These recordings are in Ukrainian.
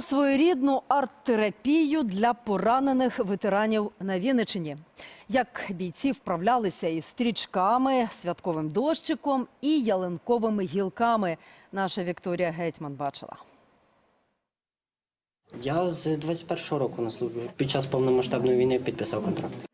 Своєрідну арт-терапію для поранених ветеранів на Вінничині. Як бійці вправлялися із стрічками, святковим дощиком і ялинковими гілками. Наша Вікторія Гетьман бачила. Я з 21-го року на службі. Під час повномасштабної війни підписав контракт.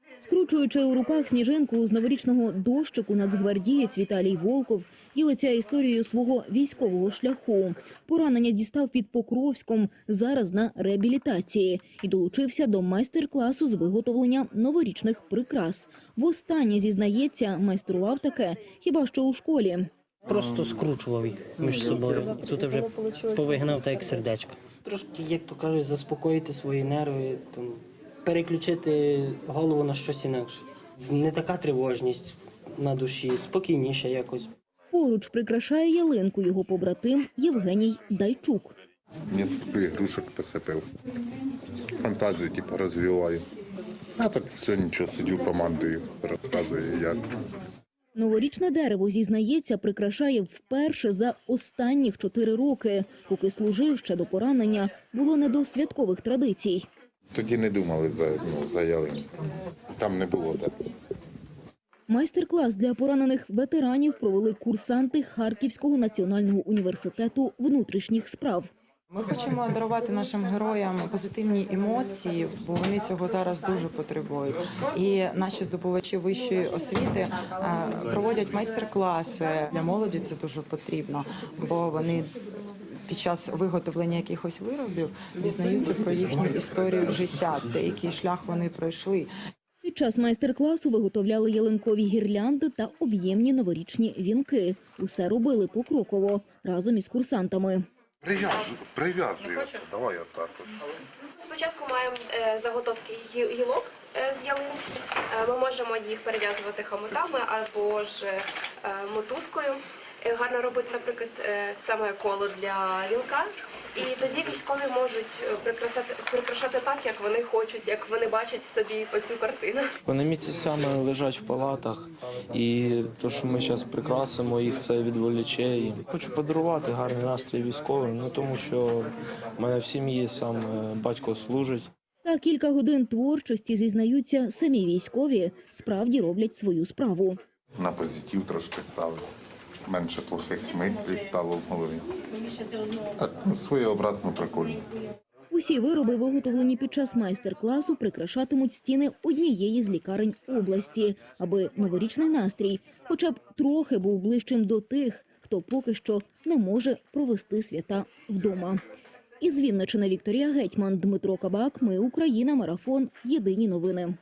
Скручуючи у руках сніжинку з новорічного дощику, нацгвардієць Віталій Волков ділиться історією свого військового шляху. Поранення дістав під Покровськом, зараз на реабілітації, і долучився до майстер-класу з виготовлення новорічних прикрас. Востаннє зізнається, майстрував таке хіба що у школі. Просто скручував їх між собою. Тут вже повигнав так як сердечко. Трошки, як то кажуть, заспокоїти свої нерви, там, переключити голову на щось інакше. Не така тривожність на душі, спокійніше якось. Поруч прикрашає ялинку його побратим Євгеній Дайчук. Несколько игрушек посыпал. Фантазию типа развиваю. А так все ничего, сидю командою, розказую як. Новорічне дерево, зізнається, прикрашає вперше за останніх чотири роки. Поки служив ще до поранення, було не до святкових традицій. Тоді не думали за, ну, за ялинку. Там не було де. Майстер-клас для поранених ветеранів провели курсанти Харківського національного університету внутрішніх справ. Ми хочемо дарувати нашим героям позитивні емоції, бо вони цього зараз дуже потребують. І наші здобувачі вищої освіти е, проводять майстер-класи для молоді. Це дуже потрібно, бо вони. Під час виготовлення якихось виробів дізнаються про їхню історію життя, деякий шлях вони пройшли. Під час майстер-класу виготовляли ялинкові гірлянди та об'ємні новорічні вінки. Усе робили покроково разом із курсантами. Прив'язується. Давай отак. от. Спочатку маємо е, заготовки гілок е, з ялинки. Е, Ми можемо їх перев'язувати хомутами або ж мотузкою. Е, Гарно робити, наприклад, е, саме коло для вінка. І тоді військові можуть е, прикрасати, прикрашати так, як вони хочуть, як вони бачать собі оцю картину. Вони місяцями лежать в палатах, і те, що ми зараз прикрасимо їх, це відволіче. І хочу подарувати гарний настрій військовим, ну тому що в мене в сім'ї сам батько служить. Та кілька годин творчості зізнаються самі військові, справді роблять свою справу. На позитив трошки ставив. Менше плохих мислей стало в голові. Так, ну, своєобразно прикольно. Усі вироби, виготовлені під час майстер-класу, прикрашатимуть стіни однієї з лікарень області, аби новорічний настрій хоча б трохи був ближчим до тих, хто поки що не може провести свята вдома. Із Вінничини Вікторія Гетьман, Дмитро Кабак. Ми Україна. Марафон. Єдині новини.